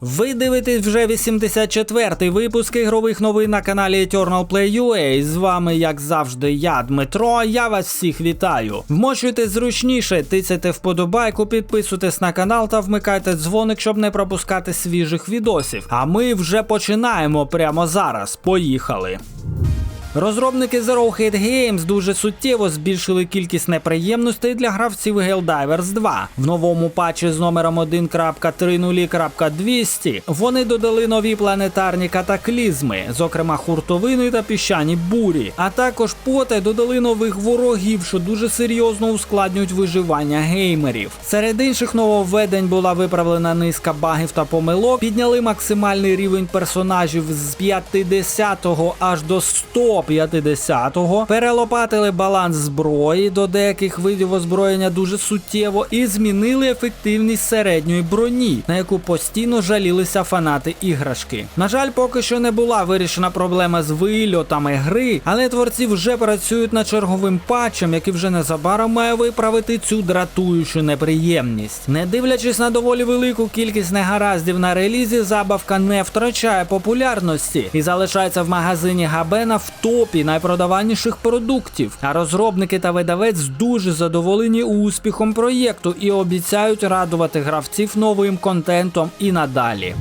Ви дивитесь вже 84-й випуск ігрових новин на каналі Eternal Play UA. З вами, як завжди, я, Дмитро. Я вас всіх вітаю. Вмочуйте зручніше, тицяйте вподобайку, підписуйтесь на канал та вмикайте дзвоник, щоб не пропускати свіжих відосів. А ми вже починаємо прямо зараз. Поїхали. Розробники Zero Hate Games дуже суттєво збільшили кількість неприємностей для гравців Helldivers 2. В новому патчі з номером 1.30.200 вони додали нові планетарні катаклізми, зокрема хуртовини та піщані бурі, а також поте додали нових ворогів, що дуже серйозно ускладнюють виживання геймерів. Серед інших нововведень була виправлена низка багів та помилок, підняли максимальний рівень персонажів з 50 аж до 100 150-го, перелопатили баланс зброї до деяких видів озброєння дуже суттєво і змінили ефективність середньої броні, на яку постійно жалілися фанати іграшки. На жаль, поки що не була вирішена проблема з вильотами гри, але творці вже працюють над черговим патчем, який вже незабаром має виправити цю дратуючу неприємність. Не дивлячись на доволі велику кількість негараздів на релізі, забавка не втрачає популярності і залишається в магазині Габена в топі найпродаваніших продуктів. А розробники та видавець дуже задоволені успіхом проєкту і обіцяють радувати гравців новим контентом і надалі.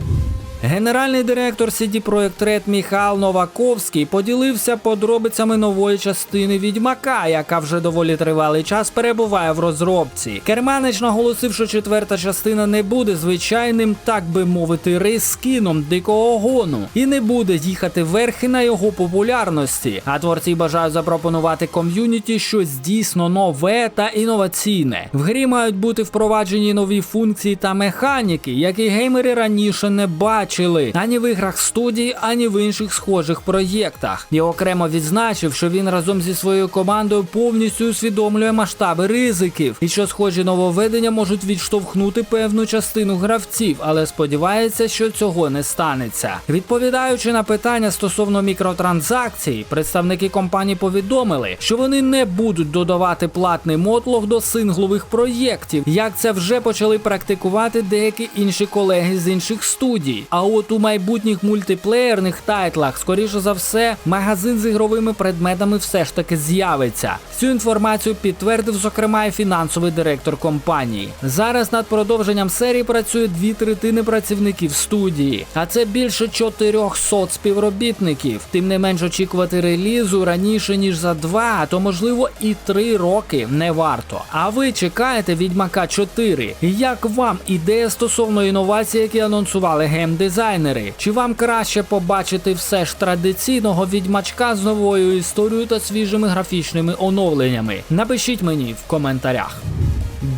Генеральний директор CD Projekt Red Міхал Новаковський поділився подробицями нової частини Відьмака, яка вже доволі тривалий час перебуває в розробці. Керманич наголосив, що четверта частина не буде звичайним, так би мовити, рейскіном дикого гону і не буде їхати верхи на його популярності. А творці бажають запропонувати ком'юніті щось дійсно нове та інноваційне. В грі мають бути впроваджені нові функції та механіки, які геймери раніше не бачили бачили ані в іграх студії, ані в інших схожих проєктах. І окремо відзначив, що він разом зі своєю командою повністю усвідомлює масштаби ризиків, і що схожі нововведення можуть відштовхнути певну частину гравців, але сподівається, що цього не станеться. Відповідаючи на питання стосовно мікротранзакцій, представники компанії повідомили, що вони не будуть додавати платний мотлох до синглових проєктів, як це вже почали практикувати деякі інші колеги з інших студій. А от у майбутніх мультиплеєрних тайтлах, скоріше за все, магазин з ігровими предметами все ж таки з'явиться. Цю інформацію підтвердив, зокрема, і фінансовий директор компанії. Зараз над продовженням серії працює дві третини працівників студії, а це більше 400 співробітників. Тим не менш очікувати релізу раніше ніж за два, а то можливо і три роки не варто. А ви чекаєте Відьмака 4? Як вам ідея стосовно інновацій, які анонсували геймдизайнери? Чи вам краще побачити все ж традиційного відьмачка з новою історією та свіжими графічними оновленнями? Напишіть мені в коментарях.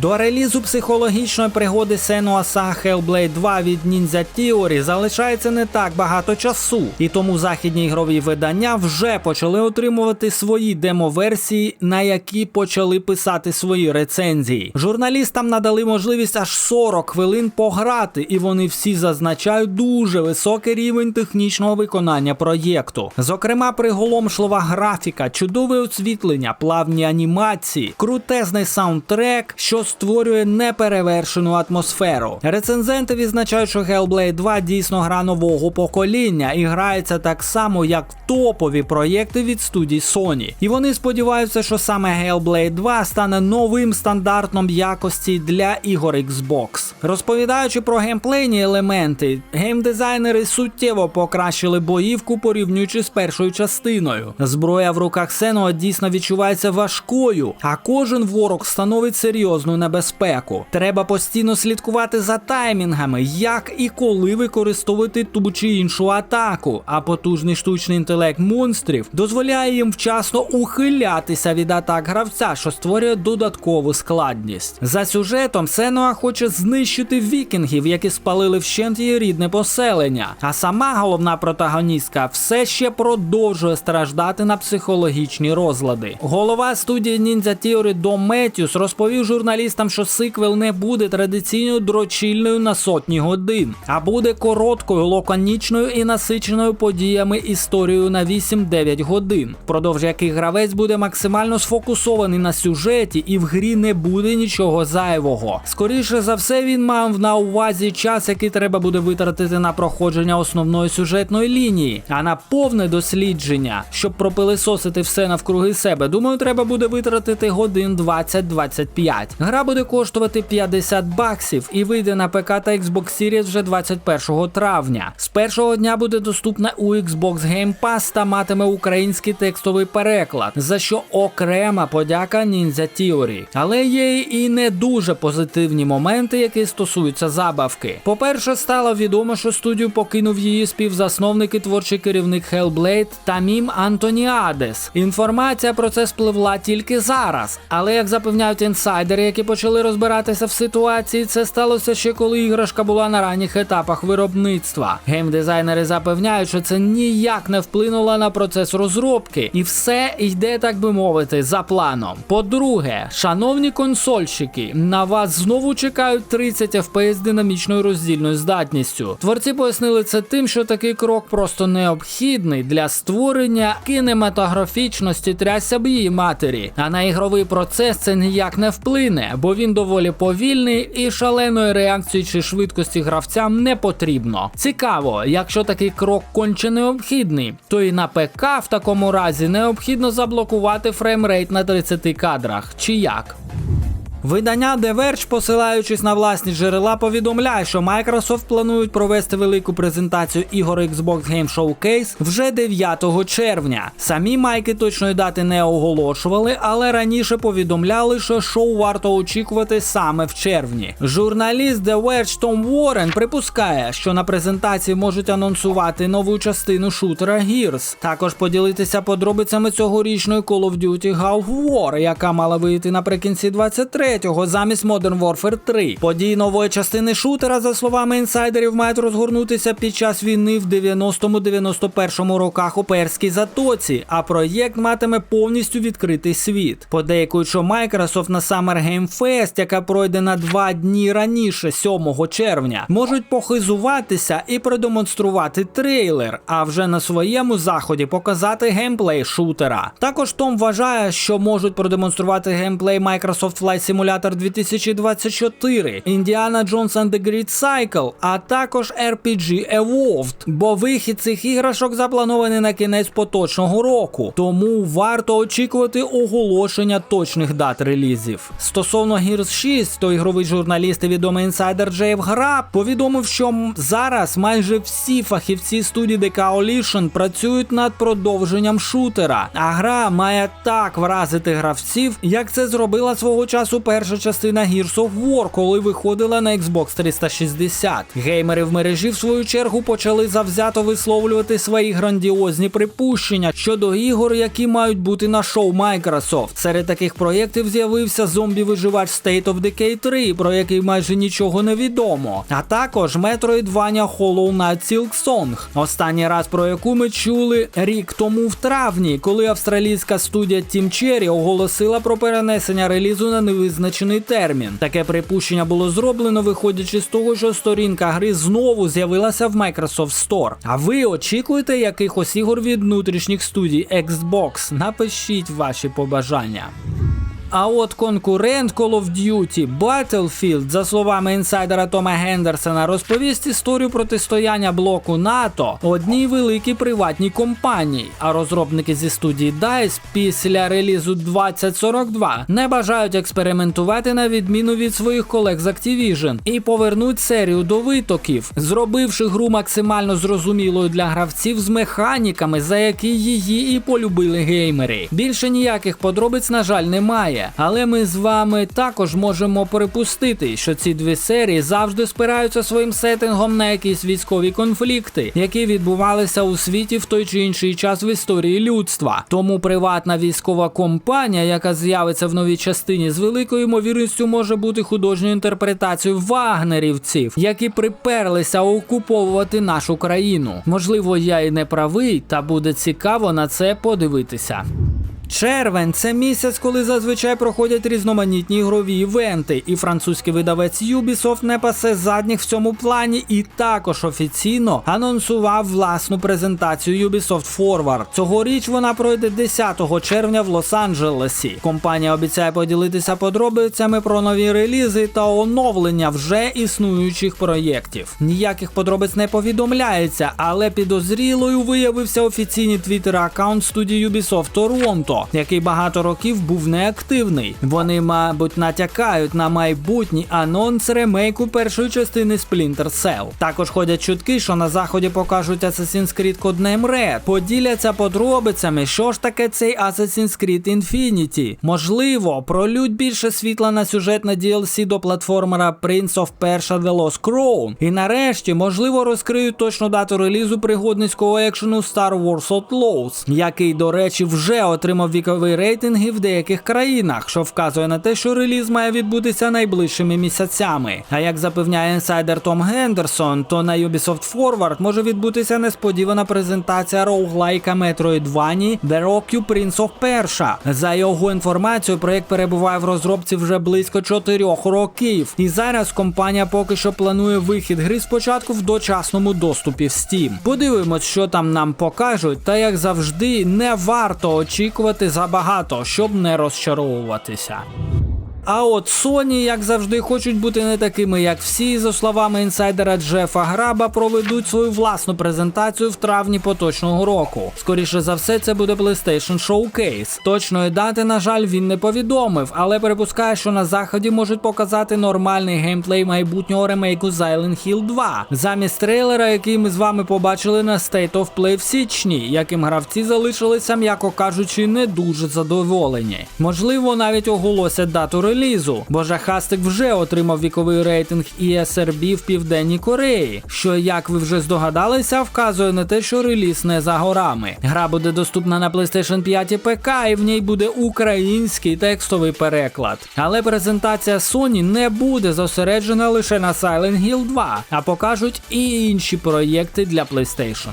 До релізу психологічної пригоди Saga Hellblade 2 від Ninja Theory залишається не так багато часу, і тому західні ігрові видання вже почали отримувати свої демо-версії, на які почали писати свої рецензії. Журналістам надали можливість аж 40 хвилин пограти, і вони всі зазначають дуже високий рівень технічного виконання проєкту. Зокрема, приголомшлива графіка, чудове освітлення, плавні анімації, крутезний саундтрек, що створює неперевершену атмосферу. Рецензенти відзначають, що Hellblade 2 дійсно гра нового покоління і грається так само, як топові проєкти від студій Sony. І вони сподіваються, що саме Hellblade 2 стане новим стандартом якості для ігор Xbox. Розповідаючи про геймплейні елементи, геймдизайнери суттєво покращили боївку порівнюючи з першою частиною. Зброя в руках Сенуа дійсно відчувається важкою, а кожен ворог становить серйозну небезпеку. Треба постійно слідкувати за таймінгами, як і коли використовувати ту чи іншу атаку. А потужний штучний інтелект монстрів дозволяє їм вчасно ухилятися від атак гравця, що створює додаткову складність. За сюжетом Сенуа хоче знищити вікінгів, які спалили вщент її рідне поселення. А сама головна протагоністка все ще продовжує страждати на психологічні розлади. Голова студії Ninja Theory Дом Меттюс розповів журналістам, журналістам, що сиквел не буде традиційною дрочільною на сотні годин, а буде короткою, лаконічною і насиченою подіями історією на 8-9 годин, впродовж яких гравець буде максимально сфокусований на сюжеті, і в грі не буде нічого зайвого. Скоріше за все, він мав на увазі час, який треба буде витратити на проходження основної сюжетної лінії, а на повне дослідження, щоб пропилисосити все навкруги себе. Думаю, треба буде витратити годин 20-25. Гра буде коштувати 50 баксів і вийде на ПК та Xbox Series вже 21 травня. З першого дня буде доступна у Xbox Game Pass та матиме український текстовий переклад, за що окрема подяка Ninja Theory. Але є і не дуже позитивні моменти, які стосуються забавки. По-перше, стало відомо, що студію покинув її співзасновник і творчий керівник Hellblade Тамім Антоніадес. Інформація про це спливла тільки зараз. Але як запевняють інсайдери, які почали розбиратися в ситуації, це сталося ще коли іграшка була на ранніх етапах виробництва. Геймдизайнери запевняють, що це ніяк не вплинуло на процес розробки, і все йде, так би мовити, за планом. По-друге, шановні консольщики, на вас знову чекають 30 FPS динамічною роздільною здатністю. Творці пояснили це тим, що такий крок просто необхідний для створення кінематографічності трясся б її матері. А на ігровий процес це ніяк не вплине, бо він доволі повільний і шаленої реакції чи швидкості гравцям не потрібно. Цікаво, якщо такий крок конче необхідний, то і на ПК в такому разі необхідно заблокувати фреймрейт на 30 кадрах. Чи як? Видання The Verge, посилаючись на власні джерела, повідомляє, що Microsoft планують провести велику презентацію ігор Xbox Game Showcase вже 9 червня. Самі майки точної дати не оголошували, але раніше повідомляли, що шоу варто очікувати саме в червні. Журналіст The Verge Том Уоррен припускає, що на презентації можуть анонсувати нову частину шутера Gears, також поділитися подробицями цьогорічної Call of Duty Half War, яка мала вийти наприкінці 23 23-го замість Modern Warfare 3. Події нової частини шутера, за словами інсайдерів, мають розгорнутися під час війни в 90-91 роках у Перській затоці, а проєкт матиме повністю відкритий світ. Подейкують, що Microsoft на Summer Game Fest, яка пройде на два дні раніше, 7 червня, можуть похизуватися і продемонструвати трейлер, а вже на своєму заході показати геймплей шутера. Також Том вважає, що можуть продемонструвати геймплей Microsoft Flight Simulator Simulator 2024, Indiana Jones and the Great Cycle, а також RPG Evolved, бо вихід цих іграшок запланований на кінець поточного року, тому варто очікувати оголошення точних дат релізів. Стосовно Gears 6, то ігровий журналіст і відомий інсайдер Джейв Граб повідомив, що зараз майже всі фахівці студії The працюють над продовженням шутера, а гра має так вразити гравців, як це зробила свого часу перша частина Gears of War, коли виходила на Xbox 360. Геймери в мережі, в свою чергу, почали завзято висловлювати свої грандіозні припущення щодо ігор, які мають бути на шоу Microsoft. Серед таких проєктів з'явився зомбі-виживач State of Decay 3, про який майже нічого не відомо. А також Metroidvania Hollow Knight Silk Song, останній раз про яку ми чули рік тому в травні, коли австралійська студія Team Cherry оголосила про перенесення релізу на невизначений термін. Таке припущення було зроблено, виходячи з того, що сторінка гри знову з'явилася в Microsoft Store. А ви очікуєте якихось ігор від внутрішніх студій Xbox? Напишіть ваші побажання. А от конкурент Call of Duty Battlefield, за словами інсайдера Тома Гендерсона, розповість історію протистояння блоку НАТО одній великій приватній компанії. А розробники зі студії DICE після релізу 2042 не бажають експериментувати на відміну від своїх колег з Activision і повернуть серію до витоків, зробивши гру максимально зрозумілою для гравців з механіками, за які її і полюбили геймери. Більше ніяких подробиць, на жаль, немає. Але ми з вами також можемо припустити, що ці дві серії завжди спираються своїм сеттингом на якісь військові конфлікти, які відбувалися у світі в той чи інший час в історії людства. Тому приватна військова компанія, яка з'явиться в новій частині, з великою ймовірністю може бути художньою інтерпретацією вагнерівців, які приперлися окуповувати нашу країну. Можливо, я і не правий, та буде цікаво на це подивитися. Червень це місяць, коли зазвичай проходять різноманітні ігрові івенти, і французький видавець Ubisoft не пасе задніх в цьому плані і також офіційно анонсував власну презентацію Ubisoft Forward. Цьогоріч вона пройде 10 червня в Лос-Анджелесі. Компанія обіцяє поділитися подробицями про нові релізи та оновлення вже існуючих проєктів. Ніяких подробиць не повідомляється, але підозрілою виявився офіційний твіттер аккаунт студії Ubisoft Який багато років був неактивний. Вони, мабуть, натякають на майбутній анонс ремейку першої частини Splinter Cell. Також ходять чутки, що на заході покажуть Assassin's Creed Codename Red, поділяться подробицями, що ж таке цей Assassin's Creed Infinity. Можливо, пролють більше світла на сюжетне DLC до платформера Prince of Persia The Lost Crown. І нарешті, можливо, розкриють точну дату релізу пригодницького екшену Star Wars Outlaws, який, до речі, вже отримав вікові рейтинги в деяких країнах, що вказує на те, що реліз має відбутися найближчими місяцями. А як запевняє інсайдер Том Гендерсон, то на Ubisoft Forward може відбутися несподівана презентація роуглайка Metroidvania The Rock Prince of Persia. За його інформацією, проект перебуває в розробці вже близько 4 років. І зараз компанія поки що планує вихід гри спочатку в дочасному доступі в Steam. Подивимось, що там нам покажуть, та як завжди, не варто очікувати забагато, щоб не розчаровуватися. А от Sony, як завжди, хочуть бути не такими, як всі, за словами інсайдера Джефа Граба, проведуть свою власну презентацію в травні поточного року. Скоріше за все, це буде PlayStation Showcase. Точної дати, на жаль, він не повідомив, але припускає, що на заході можуть показати нормальний геймплей майбутнього ремейку Silent Hill 2, замість трейлера, який ми з вами побачили на State of Play в січні, яким гравці залишилися, м'яко кажучи, не дуже задоволені. Можливо, навіть оголосять дату релізу, бо жахастик вже отримав віковий рейтинг ESRB в Південній Кореї, що, як ви вже здогадалися, вказує на те, що реліз не за горами. Гра буде доступна на PlayStation 5 і ПК, і в ній буде український текстовий переклад. Але презентація Sony не буде зосереджена лише на Silent Hill 2, а покажуть і інші проєкти для PlayStation.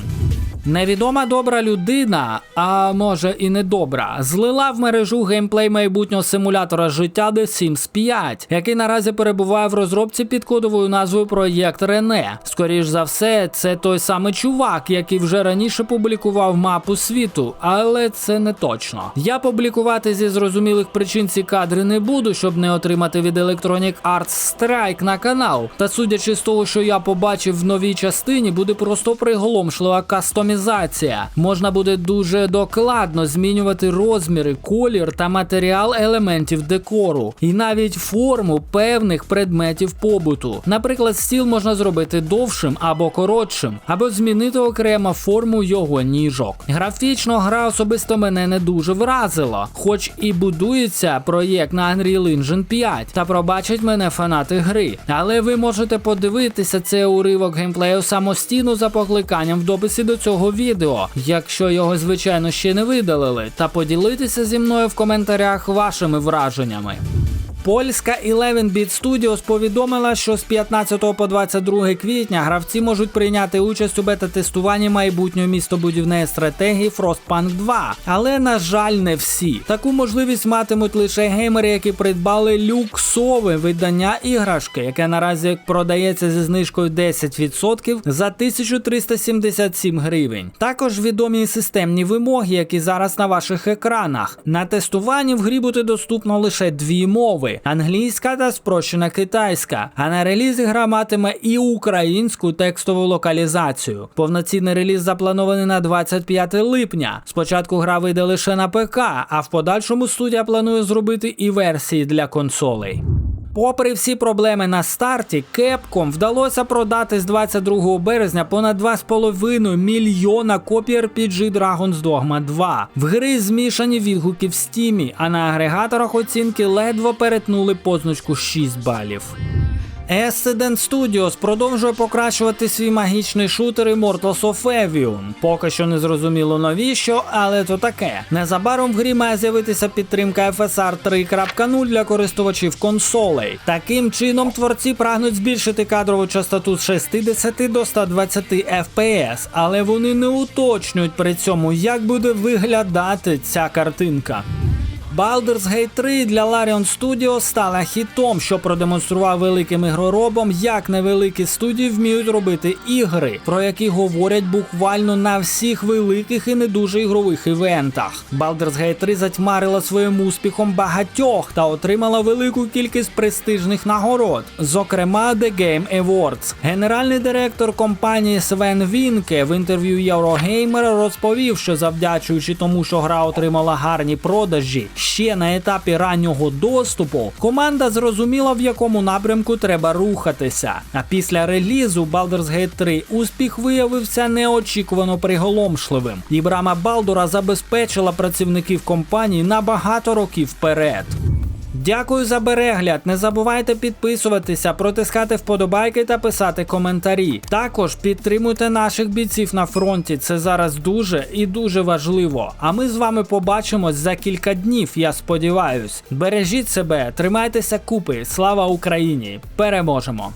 Невідома добра людина, а може і не добра, злила в мережу геймплей майбутнього симулятора життя The Sims 5, який наразі перебуває в розробці під кодовою назвою Проєкт Рене. Скоріш за все, це той самий чувак, який вже раніше публікував мапу світу, але це не точно. Я публікувати зі зрозумілих причин ці кадри не буду, щоб не отримати від Electronic Arts страйк на канал. Та судячи з того, що я побачив в новій частині, буде просто приголомшлива кастомізація кастомізація. Можна буде дуже докладно змінювати розміри, колір та матеріал елементів декору, і навіть форму певних предметів побуту. Наприклад, стіл можна зробити довшим або коротшим, або змінити окремо форму його ніжок. Графічно гра особисто мене не дуже вразила, хоч і будується проєкт на Unreal Engine 5, та пробачать мене фанати гри. Але ви можете подивитися цей уривок геймплею самостійно за покликанням в дописі до цього цього відео, якщо його звичайно ще не видалили, та поділитися зі мною в коментарях вашими враженнями. Польська 11-Bit Studios повідомила, що з 15 по 22 квітня гравці можуть прийняти участь у бета-тестуванні майбутньої містобудівної стратегії Frostpunk 2. Але, на жаль, не всі. Таку можливість матимуть лише геймери, які придбали люксове видання іграшки, яке наразі продається зі знижкою 10% за 1377 гривень. Також відомі системні вимоги, які зараз на ваших екранах. На тестуванні в грі буде доступно лише дві мови англійська та спрощена китайська. А на релізі гра матиме і українську текстову локалізацію. Повноцінний реліз запланований на 25 липня. Спочатку гра вийде лише на ПК, а в подальшому студія планує зробити і версії для консолей. Попри всі проблеми на старті, Capcom вдалося продати з 22 березня понад 2,5 мільйона копій RPG Dragon's Dogma 2. В гри змішані відгуки в стімі, а на агрегаторах оцінки ледве перетнули позначку 6 балів. Escedent Studios продовжує покращувати свій магічний шутер Immortals of Avium. Поки що не зрозуміло навіщо, але то таке. Незабаром в грі має з'явитися підтримка FSR 3.0 для користувачів консолей. Таким чином, творці прагнуть збільшити кадрову частоту з 60 до 120 FPS, але вони не уточнюють при цьому, як буде виглядати ця картинка. Baldur's Gate 3 для Larian Studios стала хітом, що продемонстрував великим ігроробам, як невеликі студії вміють робити ігри, про які говорять буквально на всіх великих і не дуже ігрових івентах. Baldur's Gate 3 затьмарила своїм успіхом багатьох та отримала велику кількість престижних нагород, зокрема The Game Awards. Генеральний директор компанії Свен Вінке в інтерв'ю Eurogamer розповів, що завдячуючи тому, що гра отримала гарні продажі ще на етапі раннього доступу, команда зрозуміла, в якому напрямку треба рухатися. А після релізу Baldur's Gate 3 успіх виявився неочікувано приголомшливим, і брама Балдура забезпечила працівників компанії на багато років вперед. Дякую за перегляд. Не забувайте підписуватися, протискати вподобайки та писати коментарі. Також підтримуйте наших бійців на фронті. Це зараз дуже і дуже важливо. А ми з вами побачимось за кілька днів. Я сподіваюсь. Бережіть себе, тримайтеся купи. Слава Україні! Переможемо!